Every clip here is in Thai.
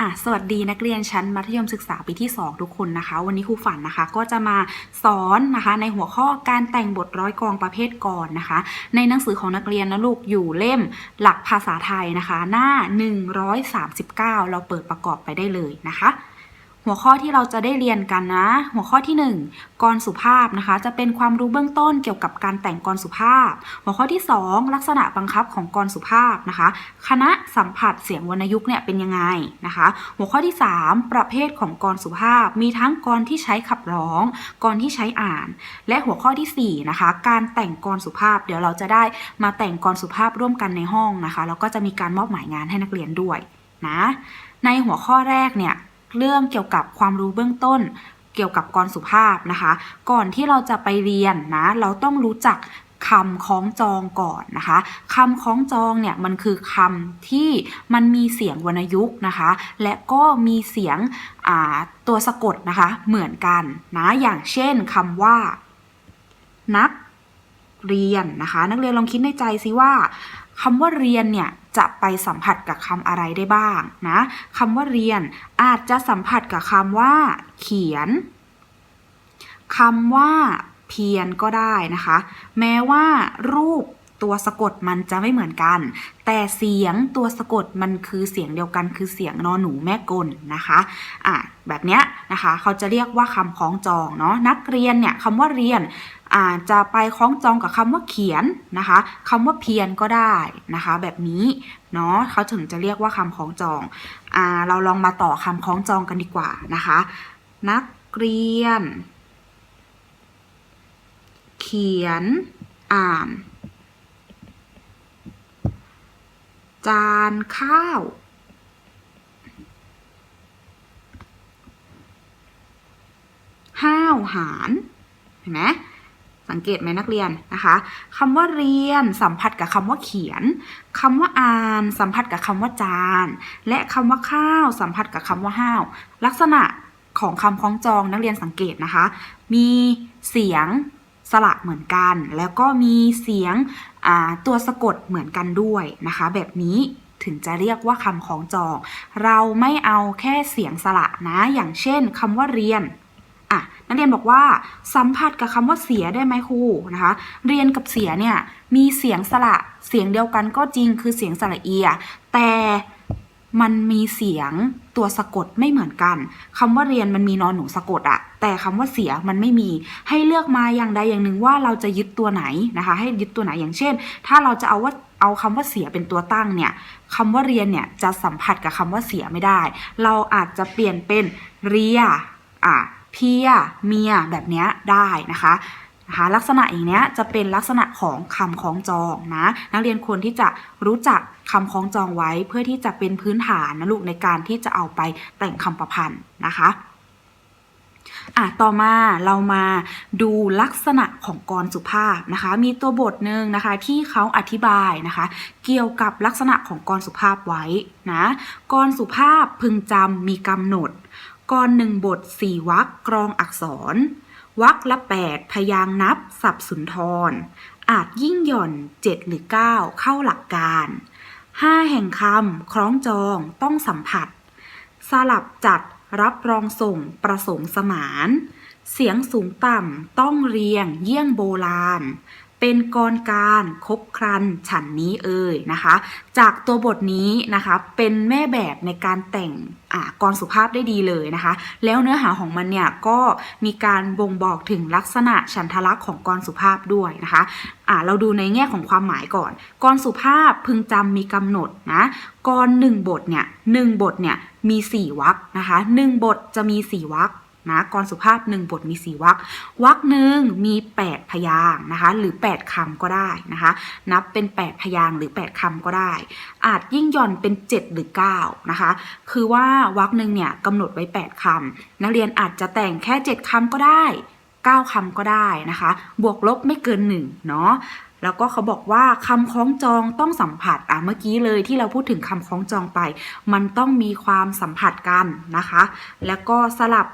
อะสวัสดีนักเรียนชั้นมัธยมศึกษาปีที่ 2 ทุกคนนะคะ วันนี้ครูฝันนะคะก็จะมาสอนนะคะ ในหัวข้อการแต่งบทร้อยกรองประเภทกรนะคะ ในหนังสือของนักเรียนนะลูกอยู่เล่มหลักภาษาไทยนะคะ หน้า 139 เราเปิดประกอบไปได้เลยนะคะ หัวข้อที่เราจะได้เรียนกันนะ หัวข้อที่ 1กรสุภาพนะคะ จะเป็นความรู้เบื้องต้นเกี่ยวกับการแต่งกรสุภาพ หัวข้อที่ 2 ลักษณะบังคับของกรสุภาพนะคะ คณะสัมผัสเสียงวรรณยุกต์เนี่ยเป็นยังไงนะคะ หัวข้อที่ 3 ประเภทของกรสุภาพ มีทั้งกรที่ใช้ขับร้องกรที่ใช้อ่าน และหัวข้อที่4นะคะการแต่งกรสุภาพ เดี๋ยวเราจะได้มาแต่งกรสุภาพร่วมกันในห้องนะคะแล้วก็จะมีการมอบหมายงานให้นักเรียนด้วยนะในหัวข้อแรกเนี่ย เรื่องเกี่ยวกับความรู้เบื้องต้นเกี่ยวกับกรสุภาพนะคะ ก่อนที่เราจะไปเรียนนะ เราต้องรู้จักคำคล้องจองก่อนนะคะคำคล้องจองเนี่ยมันคือคำที่มันมีเสียงวรรณยุกต์นะคะ และก็มีเสียงตัวสะกดนะคะเหมือนกันนะอย่างเช่นคำว่า นักเรียนนะคะ นักเรียนลองคิดในใจซิว่าคำว่าเรียนเนี่ย จะไปสัมผัสกับคำอะไรได้บ้างนะคำว่าเรียนอาจจะสัมผัสกับคำว่า เขียนคำว่า เพียรก็ได้นะคะ แม้ว่ารูปตัวสะกดมันจะไม่เหมือนกัน แต่เสียงตัวสะกดมันคือเสียงเดียวกันคือเสียงนอหนูแม่กลนะคะอะแบบเนี้ยนะคะ เขาจะเรียกว่าคำคล้องจองเนาะนักเรียนเนี่ยคำว่าเรียน อาจจะไปคล้องจองกับคำว่าเขียนนะคะคำว่าเพียรก็ได้นะคะ แบบนี้เนาะเขาถึงจะเรียกว่าคำคล้องจองอ่าเราลองมาต่อคำคล้องจองกันดีกว่านะคะ นักเรียน เขียน อ่าน จานข้าวห้าวหารเห็นไหม สังเกตไหมนักเรียนนะคะคำว่าเรียนสัมผัสกับคำว่าเขียนคำว่าอ่าน สัมผัสกับคำว่าจาน และคำว่าข้าว สัมผัสกับคำว่าห้าว ลักษณะของคำคล้องจองนักเรียนสังเกตนะคะ มีเสียงสระเหมือนกัน แล้วก็มีเสียงตัวสะกดเหมือนกันด้วยนะคะ แบบนี้ถึงจะเรียกว่าคำคล้องจอง เราไม่เอาแค่เสียงสระนะ อย่างเช่นคำว่าเรียน อะนักเรียนบอกว่าสัมผัสกับคำว่าเสียได้ไหมครูนะคะ เรียนกับเสียเนี่ยมีเสียงสระเสียงเดียวกันก็จริงคือเสียงสระเอีย แต่มันมีเสียงตัวสะกดไม่เหมือนกันคำว่าเรียนมันมีนอนหนูสะกดอะแต่คำว่าเสียมันไม่มีให้เลือกมาอย่างใดอย่างหนึ่งว่าเราจะยึดตัวไหนนะคะ ให้ยึดตัวไหนอย่างเช่น ถ้าเราจะเอาว่าเอาคำว่าเสียเป็นตัวตั้งเนี่ยคำว่าเรียนเนี่ยจะสัมผัสกับคำว่าเสียไม่ได้ เราอาจจะเปลี่ยนเป็นเรียอะ เพียเมียแบบนี้ได้นะคะนะคะลักษณะอย่างนี้จะเป็นลักษณะของคำคล้องจองนะนักเรียนควรที่จะรู้จักคำคล้องจองไว้เพื่อที่จะเป็นพื้นฐานนะลูกในการที่จะเอาไปแต่งคำประพันธ์นะคะอะต่อมาเรามาดูลักษณะของกรสุภาพนะคะ มีตัวบทหนึ่งนะคะที่เขาอธิบายนะคะ เกี่ยวกับลักษณะของกรสุภาพไว้นะกรสุภาพพึงจำมีกำหนด กรหนึ่งบทสี่วรรคกรองอักษรวรรคละแปดพยางนับ สับสุนทร อาจยิ่งหย่อนเจ็ดหรือเก้าเข้าหลักการห้าแห่งคำคล้องจองต้องสัมผัส สลับจัดรับรองส่งประสงค์สมาน เสียงสูงต่ำต้องเรียงเยี่ยงโบราณ เป็นกรการคบครันฉันนี้เอ่ยนะคะ จากตัวบทนี้นะคะเป็นแม่แบบในการแต่งกรสุภาพได้ดีเลยนะคะ แล้วเนื้อหาของมันเนี่ยก็มีการบ่งบอกถึงลักษณะฉันทลักษณ์ของกรสุภาพด้วยนะคะอ่าเราดูในแง่ของความหมายก่อน กรสุภาพพึงจำมีกำหนดนะกรหนึ่งบทเนี่ยหนึ่งบทเนี่ยมีสี่วรรคนะคะหนึ่งบทจะมีสี่วรรค นะกรสุภาพหนึ่งบทมีสี่วรรควรรคหนึ่งมี8พยางนะคะหรือ8คำก็ได้นะคะนับเป็น8พยางหรือ8คำก็ได้ อาจยิ่งย่อนเป็น7หรือ9นะคะคือว่าวรรคหนึ่งเนี่ยกำหนดไว้8คำนักเรียนอาจจะแต่งแค่7คำก็ได้9คำก็ได้นะคะ บวกลบไม่เกิน1เนาะแล้วก็เขาบอกว่าคำคล้องจองต้องสัมผัสอะเมื่อกี้เลยที่เราพูดถึงคำคล้องจองไป มันต้องมีความสัมผัสกันนะคะ แล้วก็สลับ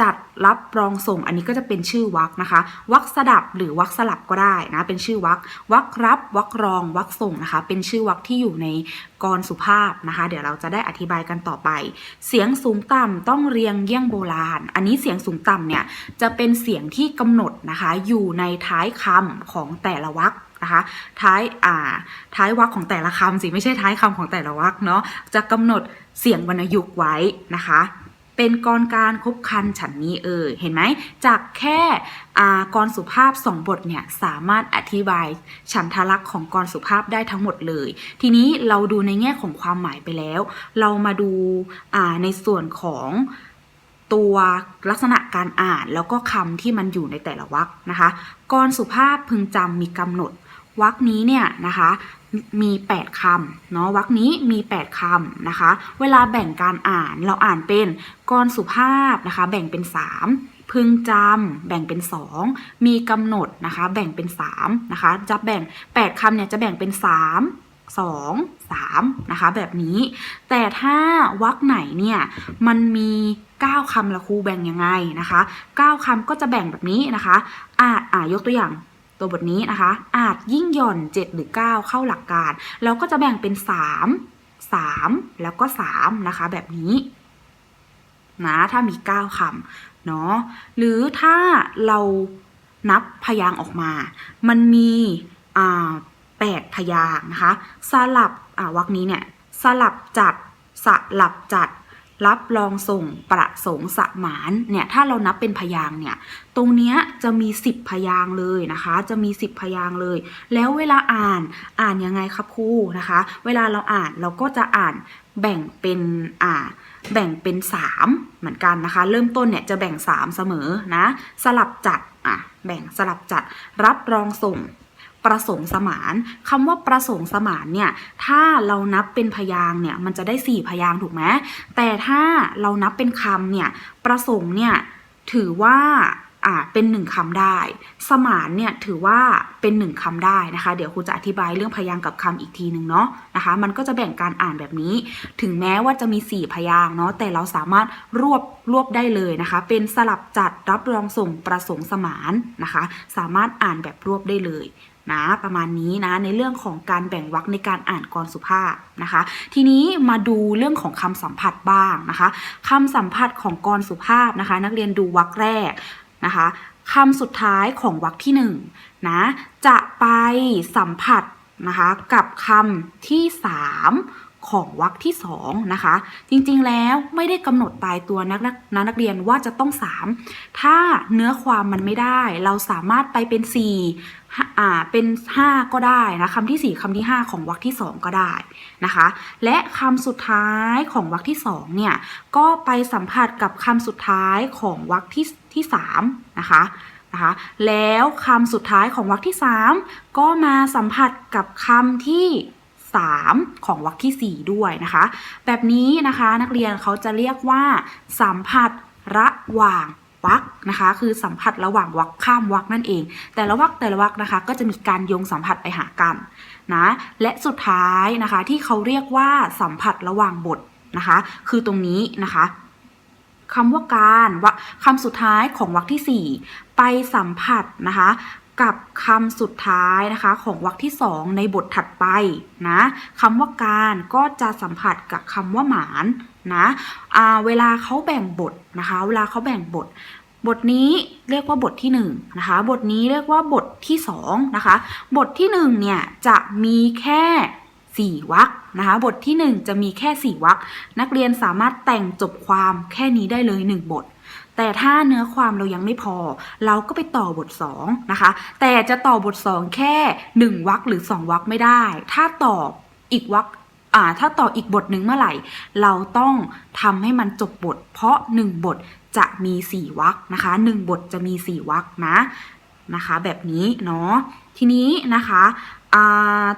จัดรับรองส่งอันนี้ก็จะเป็นชื่อวรรคนะคะวรรคสดับหรือวรรคสลับก็ได้นะเป็นชื่อวรรควรรครับวรรครองวรรคส่งนะคะ เป็นชื่อวรรคที่อยู่ในกรสุภาพนะคะ เดี๋ยวเราจะได้อธิบายกันต่อไป เสียงสูงต่ำต้องเรียงเยี่ยงโบราณ อันนี้เสียงสูงต่ำเนี่ยจะเป็นเสียงที่กำหนดนะคะ อยู่ในท้ายคำของแต่ละวรรคนะคะท้ายอ่าท้ายวรรคของแต่ละคำสิไม่ใช่ท้ายคำของแต่ละวรรคเนาะจะกำหนดเสียงวรรณยุกต์ไว้นะคะ เป็นกรการคบคันฉันนี้เออเห็นไหมจากแค่อากรสุภาพสองบทเนี่ยสามารถอธิบายฉันทลักษณ์ของกรสุภาพได้ทั้งหมดเลย ทีนี้เราดูในแง่ของความหมายไปแล้ว เรามาดูาในส่วนของตัวลักษณะการอ่านแล้วก็คำที่มันอยู่ในแต่ละวรรคนะคะกรสุภาพพึงจำมีกำหนด วรรคนี้เนี่ยนะคะมี 8 คำเนาะวรรคนี้มี 8 คำนะคะ เวลาแบ่งการอ่านเราอ่านเป็นกรสุภาพนะคะ แบ่งเป็น 3 พึงจำแบ่งเป็น 2 มีกำหนดนะคะ แบ่งเป็น3นะคะ จะแบ่ง 8คำเนี่ยจะแบ่งเป็น 3 2 3นะคะ แบบนี้ แต่ถ้าวรรคไหนเนี่ยมันมี 9คำละครูแบ่งยังไงนะคะ 9คำก็จะแบ่งแบบนี้นะคะ อ่าอ่ายกตัวอย่าง ตัวบทนี้นะคะ อาจยิ่งหย่อน 7 หรือ 9 เข้าหลักการ เราก็จะแบ่งเป็น 3 3 แล้วก็ 3 นะคะ แบบนี้นะถ้ามี 9คำเนาะหรือถ้าเรานับพยางออกมา มันมีอ่า8พยางนะคะ สลับอ่าวรรคนี้เนี่ย สลับจัด สลับจัด รับรองส่งประสงค์สมานเนี่ยถ้าเรานับเป็นพยางเนี่ยตรงเนี้ยจะมี 10 พยางเลยนะคะ จะมี 10 พยางเลย แล้วเวลาอ่านอ่านยังไงครับครูนะคะ เวลาเราอ่านเราก็จะอ่านแบ่งเป็นอ่าแบ่งเป็น 3 เหมือนกันนะคะ เริ่มต้นเนี่ยจะแบ่ง 3 เสมอนะ สลับจัดอะแบ่งสลับจัดรับรองส่ง ประสงค์สมานคำว่าประสงค์สมานเนี่ยถ้าเรานับเป็นพยางเนี่ยมันจะได้ 4 พยางถูกไหมแต่ถ้าเรานับเป็นคำเนี่ยประสงค์เนี่ยถือว่าอ่าเป็นหนึ่งคำได้ สมานเนี่ยถือว่าเป็นหนึ่งคำได้นะคะ เดี๋ยวครูจะอธิบายเรื่องพยางค์กับคำอีกทีหนึ่งเนาะนะคะ มันก็จะแบ่งการอ่านแบบนี้ ถึงแม้ว่าจะมี 4 พยางค์เนาะแต่เราสามารถรวบรวบได้เลยนะคะ เป็นสลับจัดรับรองส่งประสงค์สมานนะคะ สามารถอ่านแบบรวบได้เลย นะประมาณนี้นะในเรื่องของการแบ่งวรรคในการอ่านกรสุภาพนะคะ ทีนี้มาดูเรื่องของคำสัมผัสบ้างนะคะคำสัมผัสของกรสุภาพนะคะ นักเรียนดูวรรคแรกนะคะคำสุดท้ายของวรรคที่หนึ่งนะจะไปสัมผัสนะคะกับคำที่สาม ของวรรคที่สองนะคะ จริงๆแล้วไม่ได้กำหนดตายตัวนักนักนักเรียนว่าจะต้องสามถ้าเนื้อความมันไม่ได้ เราสามารถไปเป็นสี่อ่าเป็นห้าก็ได้นะคำที่สี่คำที่ห้าของวรรคที่สองก็ได้นะคะ และคำสุดท้ายของวรรคที่สองเนี่ยก็ไปสัมผัสกับคำสุดท้ายของวรรคที่ที่สามนะคะนะคะแล้วคำสุดท้ายของวรรคที่สามก็มาสัมผัสกับคำที่ 3 ของวรรคที่ 4 ด้วยนะคะ แบบนี้นะคะนักเรียนเขาจะเรียกว่า สัมผัสระหว่างวรรคนะคะคือสัมผัสระหว่างวรรคข้ามวรรคนั่นเอง แต่ละวรรคแต่ละวรรคนะคะ ก็จะมีการโยงสัมผัสไปหากันนะและสุดท้ายนะคะที่เขาเรียกว่าสัมผัสระหว่างบทนะคะ คือตรงนี้นะคะคำว่าการวะคำสุดท้ายของวรรคที่ 4 ไปสัมผัสนะคะ กับคำสุดท้ายนะคะของวรรคที่2ในบทถัดไปนะคำว่าการก็จะสัมผัสกับคำว่าหมานนะเวลาเขาแบ่งบทนะคะเวลาเขาแบ่งบท บทนี้เรียกว่าบทที่1นะคะบทนี้เรียกว่าบทที่2นะคะบทที่ 1 เนี่ยจะมีแค่4วรรคนะคะบทที่ 1 จะมีแค่4วรรคนักเรียนสามารถแต่งจบความแค่นี้ได้เลย 1 บท แต่ถ้าเนื้อความเรายังไม่พอ เราก็ไปต่อบท2นะคะ แต่จะต่อบท 2 แค่ 1วรรคหรือ 2วรรคไม่ได้ ถ้าต่ออีกวรรคอ่าถ้าต่ออีกบทหนึ่งเมื่อไหร่ เราต้องทำให้มันจบบท เพราะ 1 บทจะมี 4วรรคนะคะ1บทจะมี 4วรรคนะนะคะ แบบนี้เนาะทีนี้นะคะ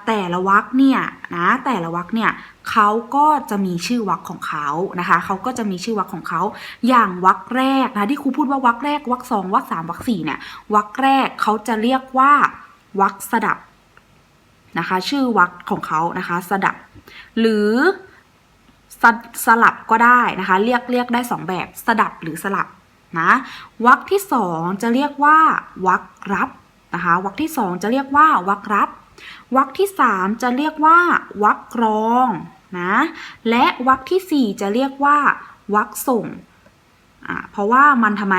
แต่ละวรรคเนี่ยนะแต่ละวรรคเนี่ยเขาก็จะมีชื่อวรรคของเขานะคะเขาก็จะมีชื่อวรรคของเขาอย่างวรรคแรกนะที่ครูพูดว่าวรรคแรกวรรคสองวรรคสามวรรคสี่เนี่ยวรรคแรกเขาจะเรียกว่าวรรคสดับนะคะชื่อวรรคของเขานะคะสดับ หรือสสลับก็ได้นะคะเรียกเรียกได้สองแบบสดับหรือสลับนะวรรคที่สองจะเรียกว่าวรรครับนะคะวรรคที่สองจะเรียกว่าวรรครับ วรรคที่สามจะเรียกว่าวรรครองนะและวรรคที่สี่จะเรียกว่าวรรคส่งเพราะว่ามันทำไม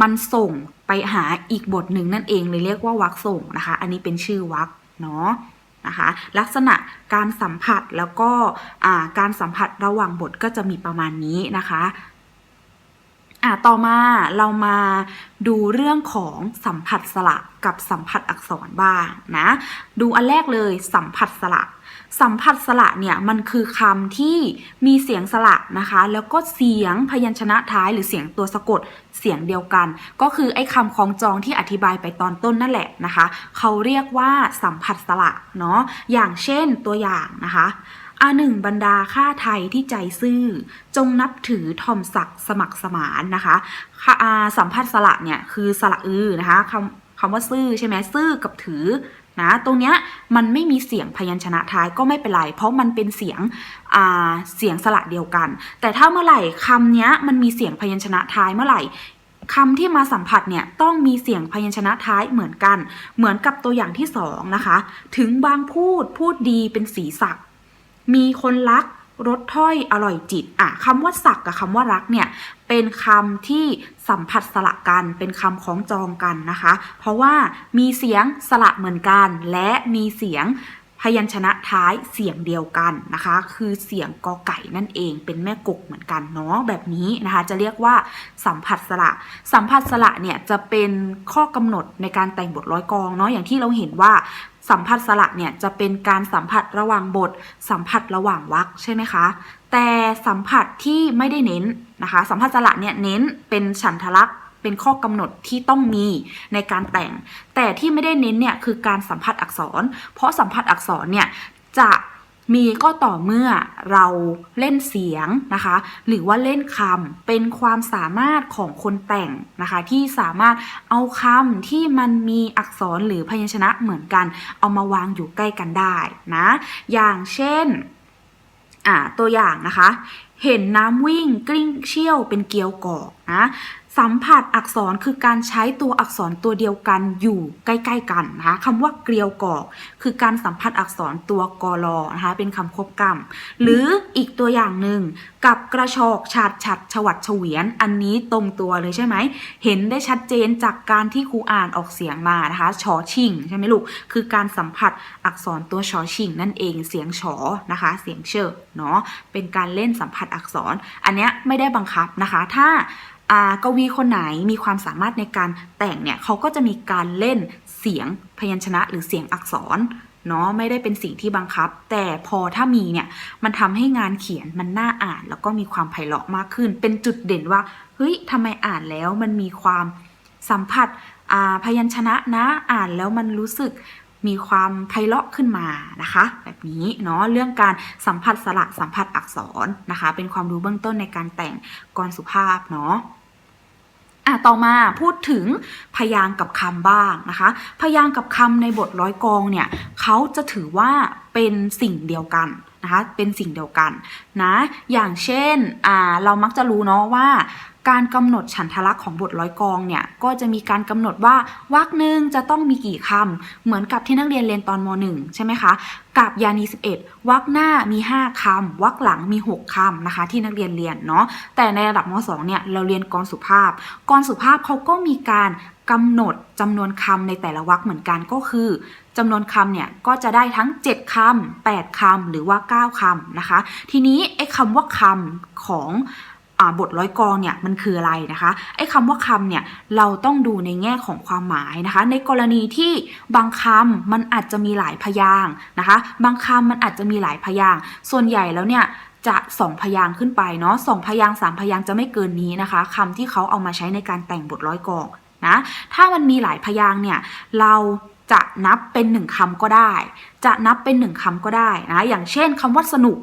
มันส่งไปหาอีกบทหนึ่งนั่นเองเลยเรียกว่าวรรคส่งนะคะ อันนี้เป็นชื่อวรรคเนาะนะคะลักษณะการสัมผัสแล้วก็การสัมผัสระหว่างบทก็จะมีประมาณนี้นะคะ อ่าต่อมาเรามาดูเรื่องของสัมผัสสระกับสัมผัสอักษรบ้างนะ ดูอันแรกเลยสัมผัสสระสัมผัสสระเนี่ยมันคือคำที่มีเสียงสระนะคะ แล้วก็เสียงพยัญชนะท้ายหรือเสียงตัวสะกดเสียงเดียวกัน ก็คือไอ้คำคล้องจองที่อธิบายไปตอนต้นนั่นแหละนะคะ เขาเรียกว่าสัมผัสสระเนาะอย่างเช่นตัวอย่างนะคะ อาหนึ่งบรรดาข้าไทยที่ใจซื่อ จงนับถือทอมศักดิ์สมัครสมานนะคะคอาสัมผัสสระเนี่ยคือสระอือนะคะคำคำว่าซื่อใช่ไหมซื่อกับถือนะตรงเนี้ยมันไม่มีเสียงพยัญชนะท้ายก็ไม่เป็นไร เพราะมันเป็นเสียงอ่าเสียงสระเดียวกัน แต่ถ้าเมื่อไหร่คำเนี้ยมันมีเสียงพยัญชนะท้ายเมื่อไหร่คำที่มาสัมผัสเนี่ยต้องมีเสียงพยัญชนะท้ายเหมือนกัน เหมือนกับตัวอย่างที่สองนะคะ ถึงบางพูดพูดดีเป็นสีสัก มีคนรักรสถ้อยอร่อยจิตอะคำว่าสักกับคำว่ารักเนี่ยเป็นคำที่สัมผัสสระกันเป็นคำของจองกันนะคะ เพราะว่ามีเสียงสระเหมือนกัน และมีเสียงพยัญชนะท้ายเสียงเดียวกันนะคะ คือเสียงกอไก่นั่นเอง เป็นแม่กกเหมือนกันเนาะแบบนี้นะคะ จะเรียกว่าสัมผัสสระสัมผัสสระเนี่ยจะเป็นข้อกำหนดในการแต่งบทร้อยกองเนาะอย่างที่เราเห็นว่า สัมผัสสระเนี่ยจะเป็นการสัมผัสระหว่างบท สัมผัสระหว่างวรรคใช่ไหมคะ แต่สัมผัสที่ไม่ได้เน้นนะคะ สัมผัสสระเนี่ยเน้นเป็นฉันทลักษณ์เป็นข้อกำหนดที่ต้องมีในการแต่ง แต่ที่ไม่ได้เน้นเนี่ยคือการสัมผัสอักษร เพราะสัมผัสอักษรเนี่ยจะ มีก็ต่อเมื่อเราเล่นเสียงนะคะ หรือว่าเล่นคำเป็นความสามารถของคนแต่งนะคะ ที่สามารถเอาคำที่มันมีอักษรหรือพยัญชนะเหมือนกัน เอามาวางอยู่ใกล้กันได้นะ อย่างเช่นอ่าตัวอย่างนะคะ เห็นน้ำวิ่งกลิ้งเชี่ยวเป็นเกลียวกอกนะ สัมผัสอักษรคือการใช้ตัวอักษรตัวเดียวกันอยู่ใกล้ ๆ กันนะคะคำว่าเกลียวกอกคือการสัมผัสอักษรตัวกอลอนะคะเป็นคำควบกำหรืออีกตัวอย่างหนึ่งกับกระชอกฉาดฉัดฉวัดเฉวียน อันนี้ตรงตัวเลยใช่ไหม เห็นได้ชัดเจนจากการที่ครูอ่านออกเสียงมานะคะชอชิงใช่ไหมลูกคือการสัมผัสอักษรตัวชอชิงนั่นเองเสียงชอนะคะ เสียงเชอเนาะเป็นการเล่นสัมผัสอักษร อันเนี้ยไม่ได้บังคับนะคะ ถ้า กวีคนไหนมีความสามารถในการแต่งเนี่ยเขาก็จะมีการเล่นเสียงพยัญชนะหรือเสียงอักษรเนาะไม่ได้เป็นสิ่งที่บังคับ แต่พอถ้ามีเนี่ยมันทำให้งานเขียนมันน่าอ่าน แล้วก็มีความไพเราะมากขึ้น เป็นจุดเด่นว่าเฮ้ยทำไมอ่านแล้วมันมีความสัมผัสอาพยัญชนะนะอ่านแล้วมันรู้สึกมีความไพเราะขึ้นมานะคะ แบบนี้เนาะเรื่องการสัมผัสสระสัมผัสอักษรนะคะ เป็นความรู้เบื้องต้นในการแต่งกรสุภาพเนาะ อะต่อมาพูดถึงพยางกับคำบ้างนะคะ พยางกับคำในบทร้อยกองเนี่ยเขาจะถือว่าเป็นสิ่งเดียวกัน นะคะเป็นสิ่งเดียวกันนะอย่างเช่นเรามักจะรู้เนาะว่าการกำหนดฉันทลักษณ์ของบทร้อยกองเนี่ยก็จะมีการกำหนดว่าวรรคหนึ่งจะต้องมีกี่คำเหมือนกับที่นักเรียนเรียนตอนม .1 ใช่ไหมคะกับยานี 11วรรคหน้ามี 5คำวรรคหลังมี 6คำนะคะ ที่นักเรียนเรียนเนาะแต่ในระดับม .2 เนี่ยเราเรียนกรสุภาพ กรสุภาพเขาก็มีการกำหนดจำนวนคำในแต่ละวรรคเหมือนกันก็คือ จำนวนคำเนี่ยก็จะได้ทั้ง 7คำ8คำหรือว่า 9คำนะคะ ทีนี้ไอ้คำว่าคำของอบทร้อยกองเนี่ยมันคืออะไรนะคะไอ้คำว่าคำเนี่ยเราต้องดูในแง่ของความหมายนะคะ ในกรณีที่บางคำมันอาจจะมีหลายพยางนะคะ บางคำมันอาจจะมีหลายพยาง ส่วนใหญ่แล้วเนี่ยจะสองพยางขึ้นไปเนาะสองพยางสามพยางจะไม่เกินนี้นะคะคำที่เขาเอามาใช้ในการแต่งบทร้อยกองนะถ้ามันมีหลายพยางเนี่ยเรา จะนับเป็นหนึ่งคำก็ได้ จะนับเป็นหนึ่งคำก็ได้นะอย่างเช่นคำว่าสนุก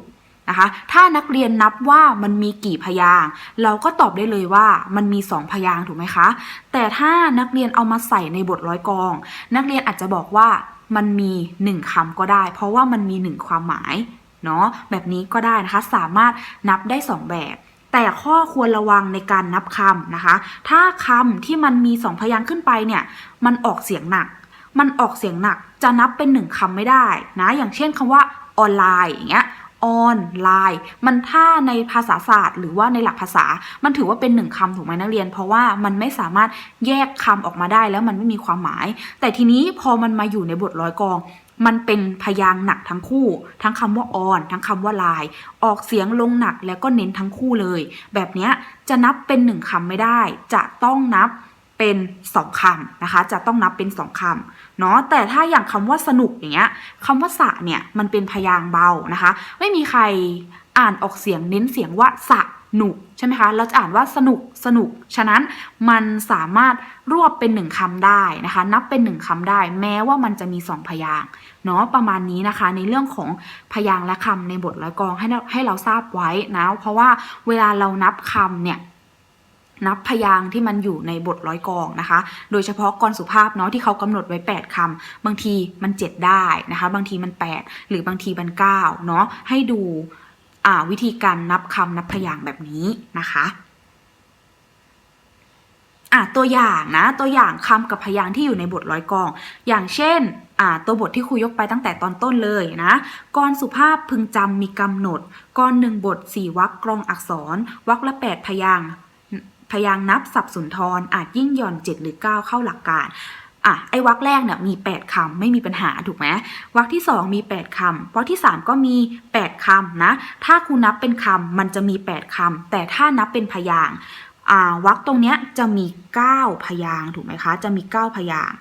นะคะถ้านักเรียนนับว่ามันมีกี่พยาง เราก็ตอบได้เลยว่ามันมีสองพยางถูกไหมคะ แต่ถ้านักเรียนเอามาใส่ในบทร้อยกอง นักเรียนอาจจะบอกว่ามันมีหนึ่งคำก็ได้ เพราะว่ามันมีหนึ่งความหมายเนาะแบบนี้ก็ได้นะคะสามารถนับได้สองแบบแแต่ข้อควรระวังในการนับคำนะคะ ถ้าคำที่มันมีสองพยางค์ขึ้นไปเนี่ยมันออกเสียงหนัก มันออกเสียงหนักจะนับเป็นหนึ่งคำไม่ได้นะ อย่างเช่นคำว่าออนไลน์อย่างเงี้ยออนไลน์มันถ้าในภาษาศาสตร์หรือว่าในหลักภาษา มันถือว่าเป็นหนึ่งคำถูกไหมนักเรียน เพราะว่ามันไม่สามารถแยกคำออกมาได้แล้วมันไม่มีความหมาย แต่ทีนี้พอมันมาอยู่ในบทร้อยกอง มันเป็นพยางค์หนักทั้งคู่ ทั้งคำว่าออน ทั้งคำว่าไลน์ออกเสียงลงหนักแล้วก็เน้นทั้งคู่เลย แบบนี้จะนับเป็นหนึ่งคำไม่ได้ จะต้องนับ เป็นสองคำนะคะ จะต้องนับเป็นสองคำเนาะแต่ถ้าอย่างคำว่าสนุกอย่างเงี้ยคำว่าสะเนี่ยมันเป็นพยางเบานะคะ ไม่มีใครอ่านออกเสียงเน้นเสียงว่าสะหนุกใช่ไหมคะเราจะอ่านว่าสนุกสนุก ฉะนั้นมันสามารถรวบเป็นหนึ่งคำได้นะคะ นับเป็นหนึ่งคำได้ แม้ว่ามันจะมีสองพยางเนาะประมาณนี้นะคะ ในเรื่องของพยางและคำในบทร้อยกองให้ให้เราทราบไว้นะเพราะว่าเวลาเรานับคำเนี่ย นับพยางที่มันอยู่ในบทร้อยกองนะคะ โดยเฉพาะกรสุภาพเนาะที่เขากำหนดไว้ 8คำบางทีมัน 7 ได้นะคะ บางทีมัน 8 หรือบางทีมัน 9 เนาะ ให้ดูวิธีการนับคำนับพยางแบบนี้นะคะอะตัวอย่างนะตัวอย่างคำกับพยางที่อยู่ในบทร้อยกอง อย่างเช่นอ่าตัวบทที่ครูยกไปตั้งแต่ตอนต้นเลยนะกรสุภาพพึงจำมีกำหนดกรหนึ่งบทสี่วรรคกรองอักษรวรรคละแปดพยาง พยางนับสับสุนทรอาจยิ่งหย่อน 7 หรือ 9 เข้าหลักการอะไอ้วรรคแรกเนี่ยมี 8คำไม่มีปัญหาถูกไหมวรรคที่ 2 มี 8คำวรรคที่ 3 ก็มี 8คำนะ ถ้าครูนับเป็นคำมันจะมี 8คำแต่ถ้านับเป็นพยางอ่าวรรคตรงเนี้ยจะมี 9 พยางถูกไหมคะ จะมี 9 พยาง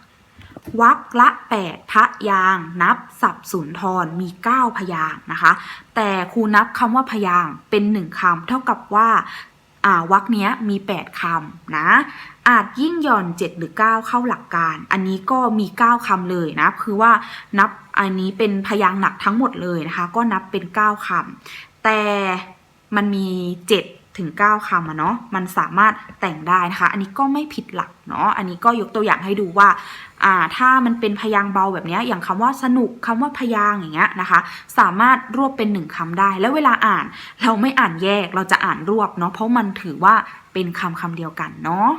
วรรคละ 8 พยางนับสับสุนทรมี 9 พยางนะคะ แต่ครูนับคำว่าพยางเป็น 1คำเท่ากับว่า วรรคเนี้ยมี 8คำนะ อาจยิ่งหย่อน 7 หรือ 9 เข้าหลักการ อันนี้ก็มี 9คำเลยนะ คือว่านับอันนี้เป็นพยางค์หนักทั้งหมดเลยนะคะ ก็นับเป็น 9คำแต่มันมี 7 ถึง 9 คำอะเนาะมันสามารถแต่งได้นะคะ อันนี้ก็ไม่ผิดหลักเนาะอันนี้ก็ยกตัวอย่างให้ดูว่าอ่าถ้ามันเป็นพยางค์เบาแบบนี้อย่างคำว่าสนุกคำว่าพยางค์อย่างเงี้ยนะคะ สามารถรวบเป็นหนึ่งคำได้ แล้วเวลาอ่านเราไม่อ่านแยกเราจะอ่านรวบเนาะเพราะมันถือว่าเป็นคำคำเดียวกันเนาะ